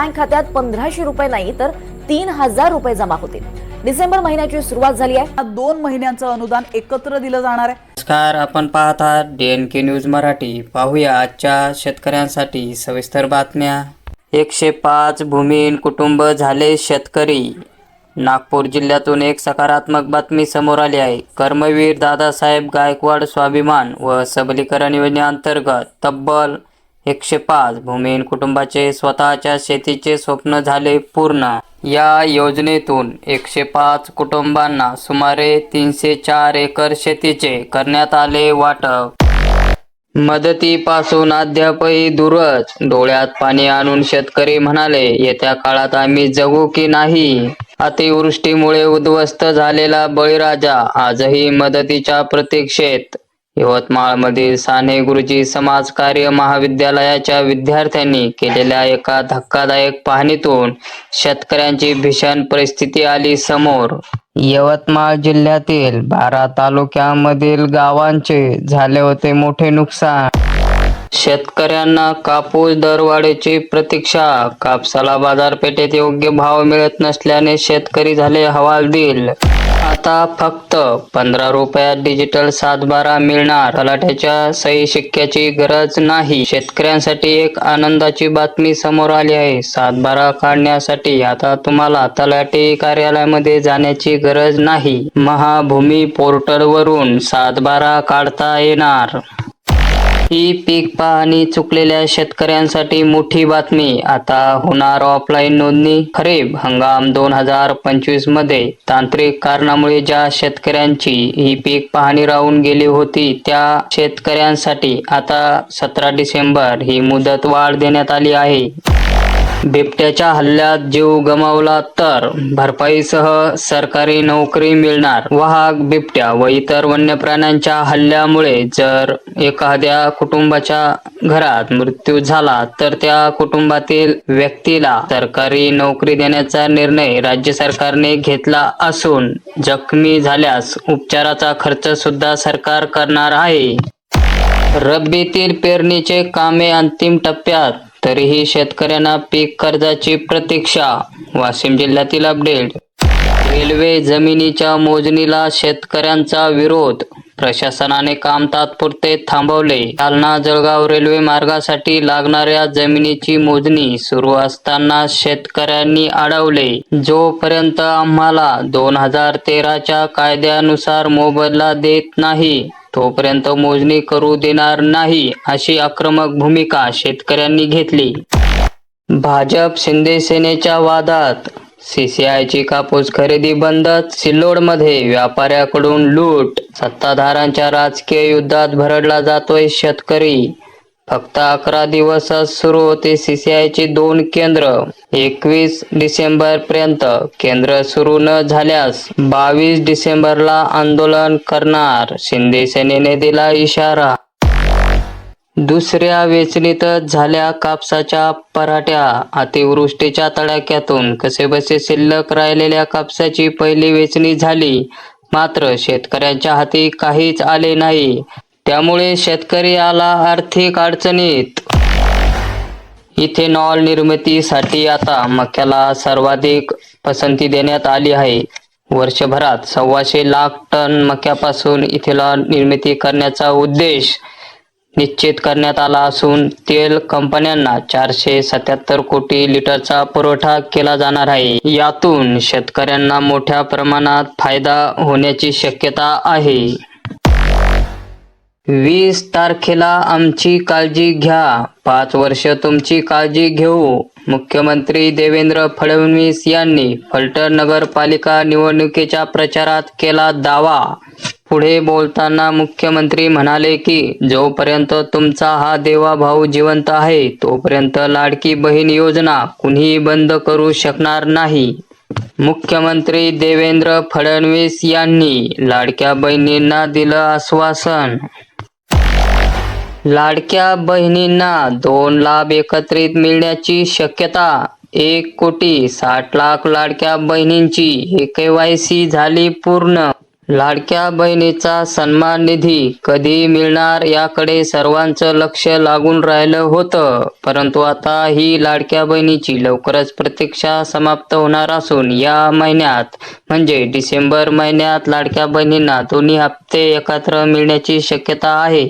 Bank खात्यात पंधराशे रुपये नाही तर तीन हजार रुपये जमा होतील डिसेंबर महिन्याची सुरुवात झाली आहे. दोन महिन्यांचं अनुदान एकत्र दिलं जाणार आहे. नमस्कार आपण पाहत आहात D N K news Marathi. पाहूया आजच्या शेतकऱ्यांसाठी सविस्तर बातम्या. एकशे पाच भूमिहीन कुटुंब झाले शेतकरी. नागपूर जिल्ह्यातून एक सकारात्मक बातमी समोर आली आहे. कर्मवीर दादासाहेब गायकवाड स्वाभिमान व सबलीकरण योजनेअंतर्गत तब्बल एकशे पाच. भूमिहीन कुटुंबाचे स्वतःच्या शेतीचे स्वप्न झाले पूर्ण. या योजनेतून एकशे पाच कुटुंबांना सुमारे तीनशे चार एकर शेतीचे करण्यात आले वाटप. मदतीपासून अद्यापही दूरच. डोळ्यात पाणी आणून शेतकरी म्हणाले येत्या काळात आम्ही जगू की नाही? अतिवृष्टीमुळे उद्ध्वस्त झालेला बळीराजा आजही मदतीच्या प्रतीक्षेत यवतमाळमधील साने गुरुजी समाज कार्य महाविद्यालयाच्या विद्यार्थ्यांनी केलेल्या एका धक्कादायक पाहणीतून शेतकऱ्यांची भीषण परिस्थिती आली समोर. यवतमाळ जिल्ह्यातील बारा तालुक्यामधील गावांचे झाले होते मोठे नुकसान. शेतकऱ्यांना कापूस दरवाढीची प्रतीक्षा कापसाला बाजारपेठेत योग्य भाव मिळत नसल्याने शेतकरी झाले हवालदिल. आता फक्त पंधरा रुपयात डिजिटल सातबारा मिळणार. तलाठ्याच्या सही शिक्क्याची गरज नाही. शेतकऱ्यांसाठी एक आनंदाची बातमी समोर आली आहे. सातबारा काढण्यासाठी आता तुम्हाला तलाठी कार्यालयामध्ये जाण्याची गरज नाही. महाभूमी पोर्टलवरून सातबारा काढता येणार. ही पीक पाहणी चुकलेल्या शेतकऱ्यांसाठी मोठी बातमी. आता होणार ऑफलाईन नोंदणी खरीप हंगाम दोन हजार पंचवीसमध्ये. तांत्रिक कारणामुळे ज्या शेतकऱ्यांची ही पीक पाहणी राहून गेली होती त्या शेतकऱ्यांसाठी आता सतरा डिसेंबर ही मुदत वाढ देण्यात आली आहे. बिबट्याच्या हल्ल्यात जीव गमावला तर भरपाईसह सरकारी नोकरी मिळणार. वाहक बिबट्या व इतर वन्य प्राण्यांच्या हल्ल्यामुळे जर एखाद्या कुटुंबाच्या घरात मृत्यू झाला तर त्या कुटुंबातील व्यक्तीला सरकारी नोकरी देण्याचा निर्णय राज्य सरकारने घेतला असून जखमी झाल्यास उपचाराचा खर्च सुद्धा सरकार करणार आहे. रब्बीतील पेरणीचे कामे अंतिम टप्प्यात तरीही शेतकऱ्यांना पीक कर्जाची प्रतीक्षा वाशिम जिल्ह्यातील अपडेट. रेल्वे जमिनीच्या मोजणीला शेतकऱ्यांचा विरोध प्रशासनाने काम तात्पुरते थांबवले. जालना जळगाव रेल्वे मार्गासाठी लागणाऱ्या जमिनीची मोजणी सुरू असताना शेतकऱ्यांनी अडवले. जोपर्यंत आम्हाला दोन हजार तेराच्या कायद्यानुसार मोबदला देत नाही तोपर्यंत मोजणी करू देणार नाही अशी आक्रमक भूमिका शेतकऱ्यांनी घेतली. भाजप शिंदे सेनेच्या वादात सीसीआयची कापूस खरेदी बंदच सिल्लोडमध्ये. व्यापाऱ्याकडून लूट सत्ताधारांच्या राजकीय युद्धात भरडला जातोय शेतकरी. फक्त अकरा दिवसात सुरू होते सीसीआयची दोन केंद्र. एकवीस डिसेंबर पर्यंत केंद्र सुरू न झाल्यास बावीस डिसेंबरला आंदोलन करणार शिंदे सेनेने दिला इशारा. दुसऱ्या वेचणीतच झाल्या कापसाच्या पराठ्या. अतिवृष्टीच्या तडाख्यातून कसेबसे शिल्लक राहिलेल्या कापसाची पहिली वेचणी झाली. मात्र शेतकऱ्यांच्या हाती काहीच आले नाही. त्यामुळे शेतकरी आला आर्थिक अडचणीत. इथेनॉल निर्मितीसाठी आता मक्याला सर्वाधिक पसंती देण्यात आली आहे. वर्षभरात सव्वाशे लाख टन मक्यापासून इथेनॉल निर्मिती करण्याचा उद्देश निश्चित करण्यात आला असून तेल कंपन्यांना चारशे सत्याहत्तर कोटी लिटरचा पुरवठा केला जाणार आहे. यातून शेतकऱ्यांना मोठ्या प्रमाणात फायदा होण्याची शक्यता आहे. वीस तारखेला आमची काळजी घ्या. पाच वर्ष तुमची काळजी घेऊ. मुख्यमंत्री देवेंद्र फडणवीस यांनी फलटण नगरपालिका निवडणुकीच्या प्रचारात केला दावा. पुढे बोलताना मुख्यमंत्री म्हणाले की जोपर्यंत तुमचा हा देवाभाऊ जिवंत आहे तोपर्यंत लाडकी बहीण योजना कुणीही बंद करू शकणार नाही. मुख्यमंत्री देवेंद्र फडणवीस यांनी लाडक्या बहिणींना दिलं आश्वासन. लाडक्या बहिणींना दोन लाभ एकत्रित मिळण्याची शक्यता एक कोटी साठ लाख लाडक्या बहिणींची केवायसी झाली पूर्ण. लाडक्या बहिणीचा सन्मान निधी कधी मिळणार याकडे सर्वांचं लक्ष लागून राहिलं होतं परंतु आता ही लाडक्या बहिणीची लवकरच प्रतीक्षा समाप्त होणार असून या महिन्यात म्हणजे डिसेंबर महिन्यात लाडक्या बहिणींना दोन्ही हप्ते एकत्र मिळण्याची शक्यता आहे.